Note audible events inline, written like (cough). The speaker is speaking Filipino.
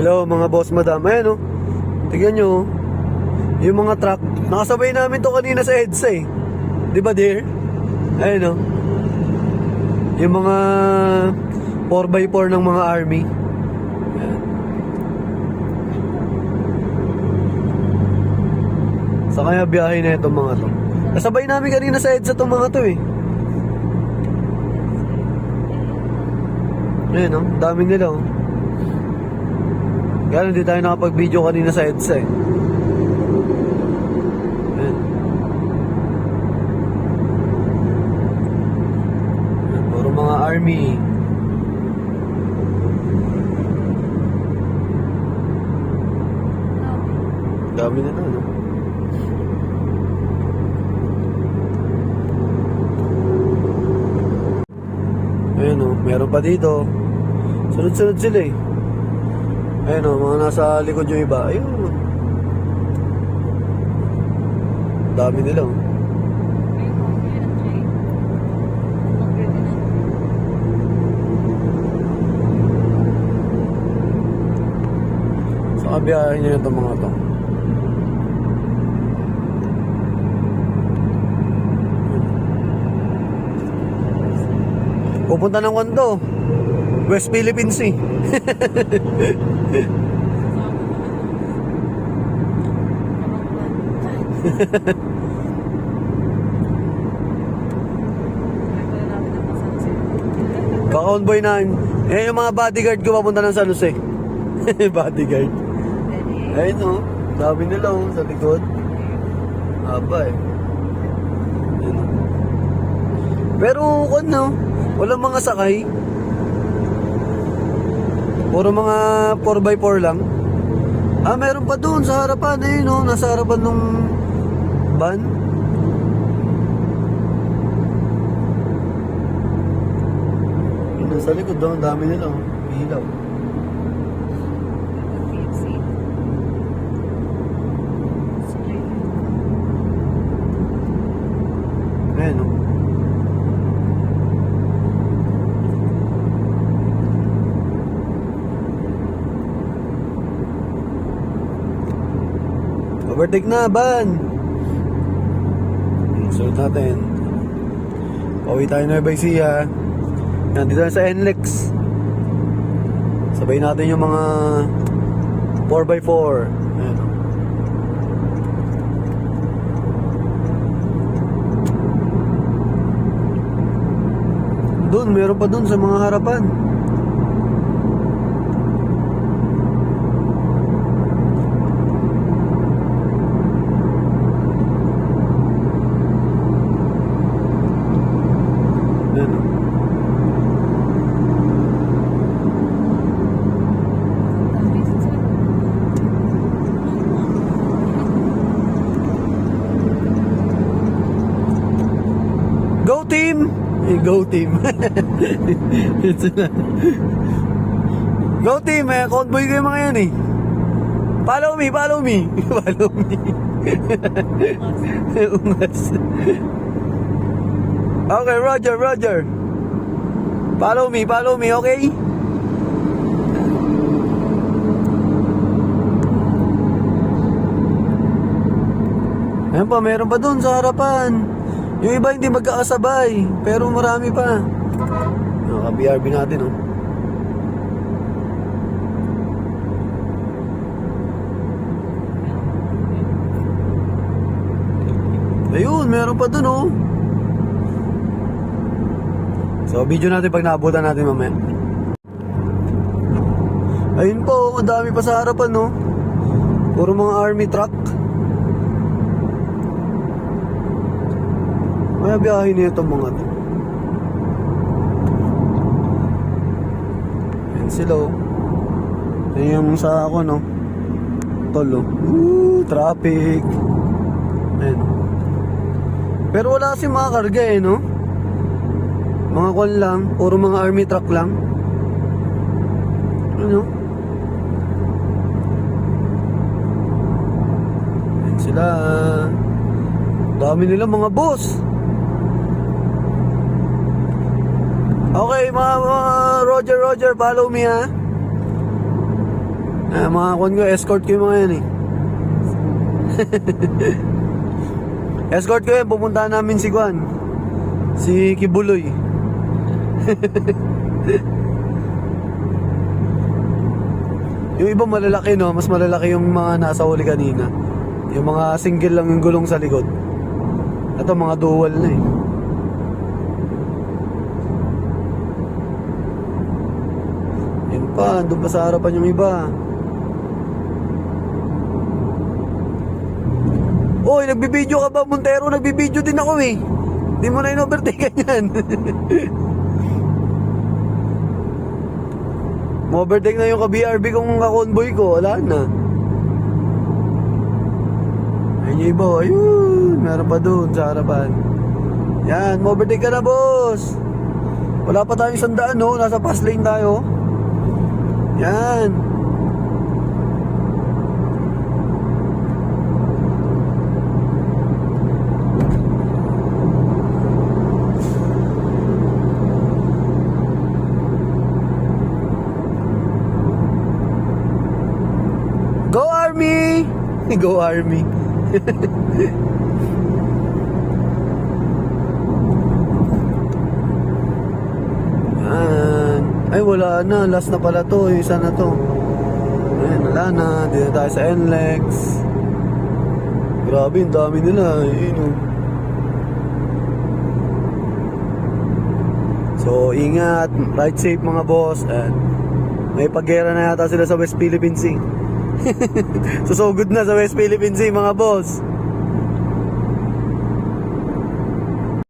Hello mga boss madam. Ayan oh. Tignan nyo oh. Yung mga truck. Nakasabay namin to kanina sa EDSA eh. Di ba dear? Ayan oh. Yung mga 4x4 ng mga army. Sa kaya biyahe na itong mga to. Kasabay namin kanina sa EDSA itong mga to eh. Ayan oh. Dami nila oh. Kaya hindi tayo nakapag-video kanina sa EDSA eh. Ayan. Puro mga army. Dami na na, no? O, meron pa dito. Sunod-sunod sila eh. Ayan o, mga nasa likod yung iba. Ayun. Dami nila oh. Sa kabiyahe niya itong mga to. Pupunta ng Wando. West Philippines Sea. Kakonboy na. Eh, yung mga bodyguard ko papunta ng San Jose. (laughs) bodyguard. Ayun o. Dami nila o sa likod. Haba eh. Oh. Pero ano, walang mga sakay. Puro mga 4x4 lang. Ah, meron pa doon sa harapan eh, no? Nasa harapan nung van. Nasa likod doon, dami nila. oh. Ilaw. Ayan, oh. Overtake na, ban! Sunod natin. Pauwi tayo na by Sia. Nandito na sa NLEX. Sabay natin yung mga 4x4. Ayan. Doon, meron pa doon sa mga harapan. Ayan, oh. Go team! Eh, go team. (laughs) Go team, eh, convoy ko yung mga yan eh. Follow me, follow me. (laughs) follow me. (laughs) Ungas. okay, Roger, Roger. Follow me, follow me, okay? Ayan pa, meron pa dun sa harapan. Yung iba hindi magkakasabay, pero marami pa. Yung BRB natin, oh. Ayun, meron pa dun, oh. So, video natin pag naabutan natin mamaya. Ayun po, oh, ang dami pa sa harapan, no? Puro mga army truck. Kaya biyahe na itong mga to. Yan sila oh. Yan yung sa ako no. Tolo. Woo, traffic. Ayan. Pero wala kasi mga karga eh no. Mga kwan lang. Puro mga army truck lang. Ano? Yan sila. Dami nila mga boss. Okay, mga, mga Roger, Roger, follow me ha. Ah, mga kon ko, escort ko yung mga yan eh. (laughs) escort ko yan, pupuntahan namin si Juan. Si Kibuloy. (laughs) yung iba malalaki no, mas malalaki yung mga nasa huli kanina. Yung mga single lang yung gulong sa likod. Ito mga dual na eh. Pa, doon pa sa harapan yung iba. Oy, nagbibideo ka ba, Montero? Nagbibideo din ako eh. Di mo na in-overtake (laughs) yan. Ma-overtake na yung ka-BRB kong ka-convoy ko. Wala na. Ayun yung iba. oh. Ayun. Meron pa doon sa harapan. Yan. Ma-overtake ka na, boss. Wala pa tayong sandaan, no? Nasa fast lane tayo. Yan. Go Army! (laughs) Go Army. (laughs) Yan. Ay wala na, last na pala to, yung isa na to. Ayun, wala na, dito tayo sa NLEX. Grabe, ang dami nila, yun oh. So, ingat, ride safe mga boss. And may paggera na yata sila sa West Philippine Sea. (laughs) so, so good na sa West Philippine Sea mga boss.